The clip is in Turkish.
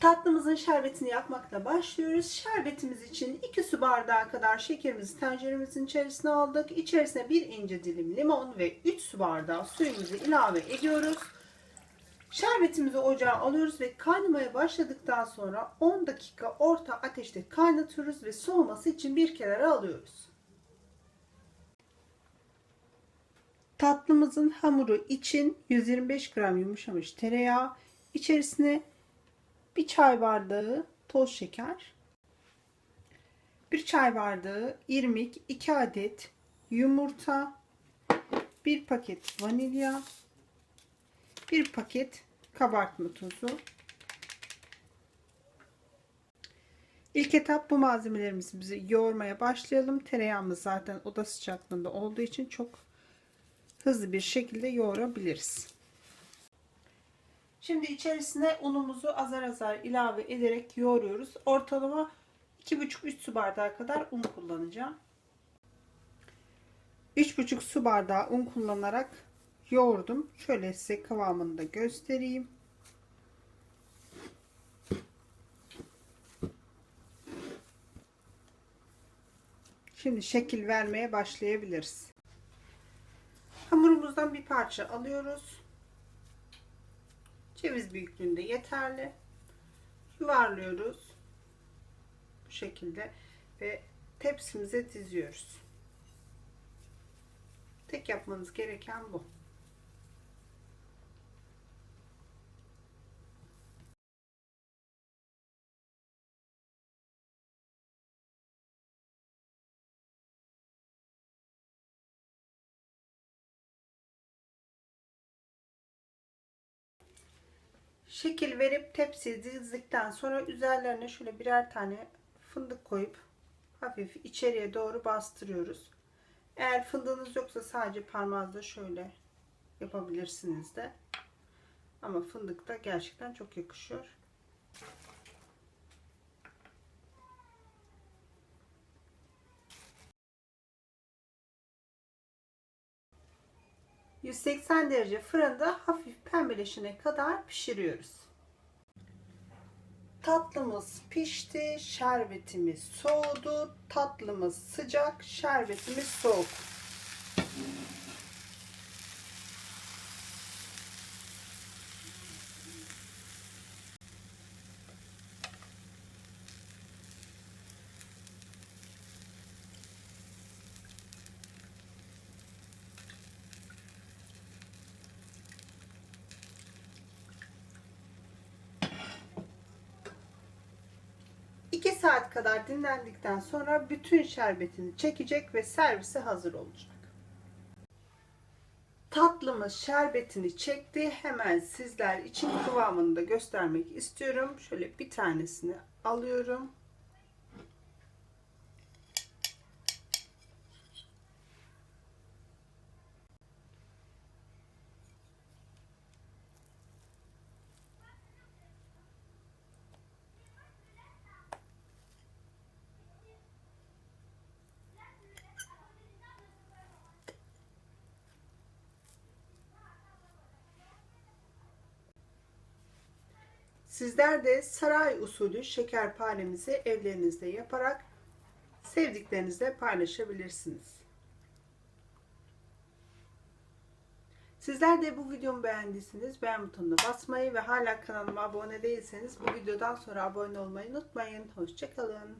Tatlımızın şerbetini yapmakla başlıyoruz. Şerbetimiz için 2 su bardağı kadar şekerimizi tenceremizin içerisine aldık. İçerisine 1 ince dilim limon ve 3 su bardağı suyumuzu ilave ediyoruz. Şerbetimizi ocağa alıyoruz ve kaynamaya başladıktan sonra 10 dakika orta ateşte kaynatıyoruz ve soğuması için bir kenara alıyoruz. Tatlımızın hamuru için 125 gram yumuşamış tereyağı, içerisine bir çay bardağı toz şeker, bir çay bardağı irmik, 2 adet yumurta, bir paket vanilya, bir paket kabartma tozu. İlk etap bu malzemelerimizi bizi yoğurmaya başlayalım. Tereyağımız zaten oda sıcaklığında olduğu için çok hızlı bir şekilde yoğurabiliriz. Şimdi içerisine unumuzu azar azar ilave ederek yoğuruyoruz. Ortalama 2,5-3 su bardağı kadar un kullanacağım. 3,5 su bardağı un kullanarak yoğurdum. Şöyle size kıvamını da göstereyim. Şimdi şekil vermeye başlayabiliriz. Hamurumuzdan bir parça alıyoruz. Ceviz büyüklüğünde yeterli. Yuvarlıyoruz. Bu şekilde ve tepsimize diziyoruz. Tek yapmanız gereken bu. Şekil verip tepsiye dizdikten sonra üzerlerine şöyle birer tane fındık koyup hafif içeriye doğru bastırıyoruz. Eğer fındığınız yoksa sadece parmağınızla şöyle yapabilirsiniz de. Ama fındık da gerçekten çok yakışıyor. ...180 derece fırında hafif pembeleşene kadar pişiriyoruz. Tatlımız pişti, şerbetimiz soğudu, tatlımız sıcak, şerbetimiz soğuk. Saat kadar dinlendikten sonra bütün şerbetini çekecek ve servise hazır olacak. Tatlımız şerbetini çekti. Hemen sizler için kıvamını da göstermek istiyorum. Şöyle bir tanesini alıyorum. Sizler de saray usulü şekerparemizi evlerinizde yaparak sevdiklerinizle paylaşabilirsiniz. Sizler de bu videomu beğendiyseniz beğen butonuna basmayı ve hala kanalıma abone değilseniz bu videodan sonra abone olmayı unutmayın. Hoşçakalın.